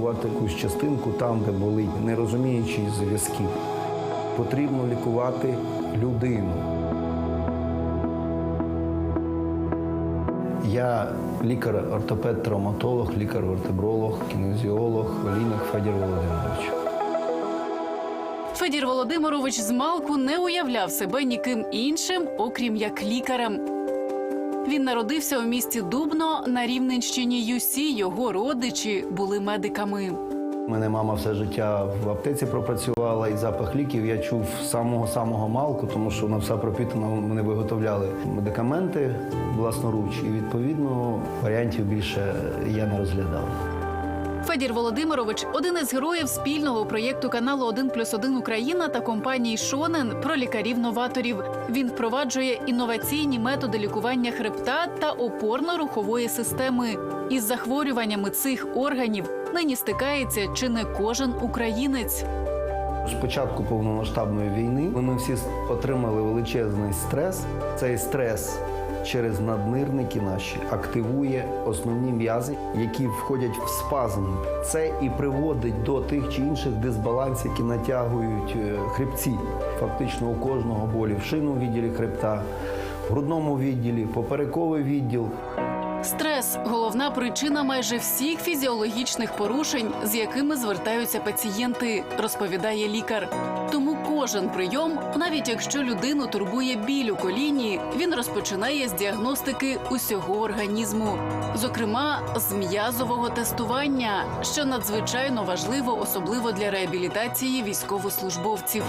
лікувати якусь частинку там, де болить, не розуміючи зв'язків. Потрібно лікувати людину. Я лікар-ортопед, травматолог, лікар-вертебролог, кінезіолог, Валійник Федір Володимирович. Федір Володимирович з малку не уявляв себе ніким іншим, окрім як лікарем. Він народився у місті Дубно на Рівненщині. Юсі його родичі були медиками. У мене мама все життя в аптеці пропрацювала, і запах ліків я чув з самого самого малку, тому що вона вся пропітана. Вони виготовляли медикаменти власноруч, і відповідно варіантів більше я не розглядав. Федір Володимирович один із героїв спільного проєкту каналу «1 плюс 1 Україна та компанії Шонен про лікарів-новаторів. Він впроваджує інноваційні методи лікування хребта та опорно-рухової системи. Із захворюваннями цих органів нині стикається чи не кожен українець. З початку повномасштабної війни ми всі отримали величезний стрес. Цей стрес через наднирники наші активує основні м'язи, які входять в спазм. Це і приводить до тих чи інших дисбалансів, які натягують е, хребці. Фактично у кожного болі в шийному відділі хребта, в грудному відділі, поперековий відділ. Стрес головна причина майже всіх фізіологічних порушень, з якими звертаються пацієнти, розповідає лікар. Кожен прийом, навіть якщо людину турбує біль у коліні, він розпочинає з діагностики усього організму, зокрема з м'язового тестування, що надзвичайно важливо, особливо для реабілітації військовослужбовців.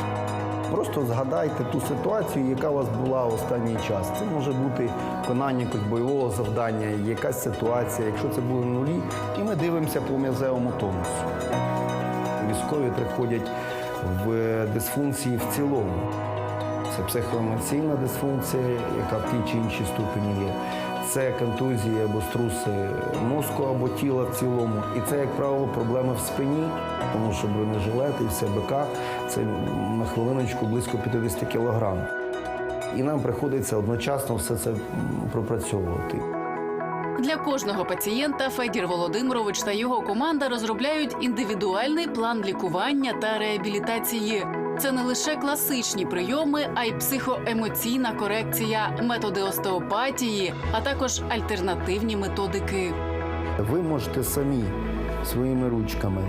Просто згадайте ту ситуацію, яка у вас була останній час. Це може бути виконання якогось бойового завдання, якась ситуація, якщо це були нулі, і ми дивимося по м'язевому тонусу. Військові приходять в дисфункції в цілому. Це психоемоційна дисфункція, яка в тій чи іншій ступені є. Це контузії або струси мозку або тіла в цілому. І це, як правило, проблеми в спині, тому що бронежилет і все БК це на хвилиночку близько 50 кілограм. І нам приходиться одночасно все це пропрацьовувати. Для кожного пацієнта Федір Володимирович та його команда розробляють індивідуальний план лікування та реабілітації. Це не лише класичні прийоми, а й психоемоційна корекція, методи остеопатії, а також альтернативні методики. Ви можете самі своїми ручками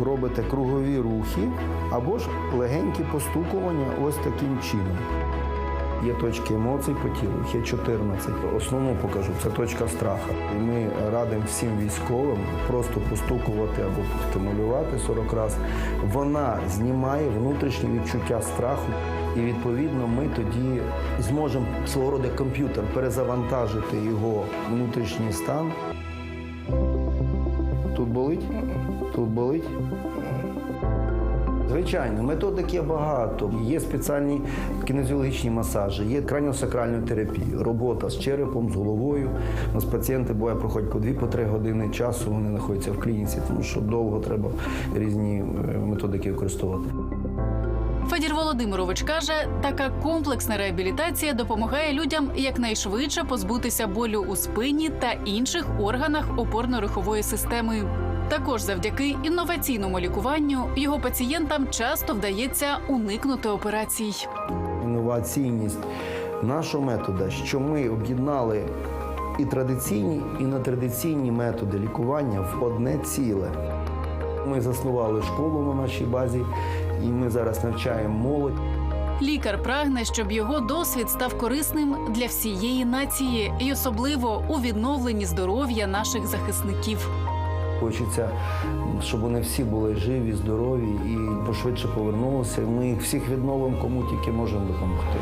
робити кругові рухи або ж легенькі постукування ось таким чином. Є точки емоцій по тілу, їх є 14. Основну покажу це точка страху. І ми радимо всім військовим просто постукувати або стимулювати 40 разів. Вона знімає внутрішнє відчуття страху. І відповідно ми тоді зможемо свого роду комп'ютер перезавантажити його внутрішній стан. Тут болить? Тут болить? Звичайно, методик є багато. Є спеціальні кінезіологічні масажі, є краніосакральна терапія, робота з черепом, з головою. У нас пацієнти буває проходять по 2-3 години часу, вони знаходяться в клініці, тому що довго треба різні е, методики використовувати. Федір Володимирович каже, така комплексна реабілітація допомагає людям якнайшвидше позбутися болю у спині та інших органах опорно-рухової системи. Також завдяки інноваційному лікуванню його пацієнтам часто вдається уникнути операцій. інноваційність нашого методу, що ми об'єднали і традиційні, і нетрадиційні методи лікування в одне ціле. Ми заснували школу на нашій базі, і ми зараз навчаємо молодь. Лікар прагне, щоб його досвід став корисним для всієї нації, і особливо у відновленні здоров'я наших захисників. Хочеться, щоб вони всі були живі, здорові і пошвидше повернулися. Ми їх всіх відновимо, кому тільки можемо допомогти.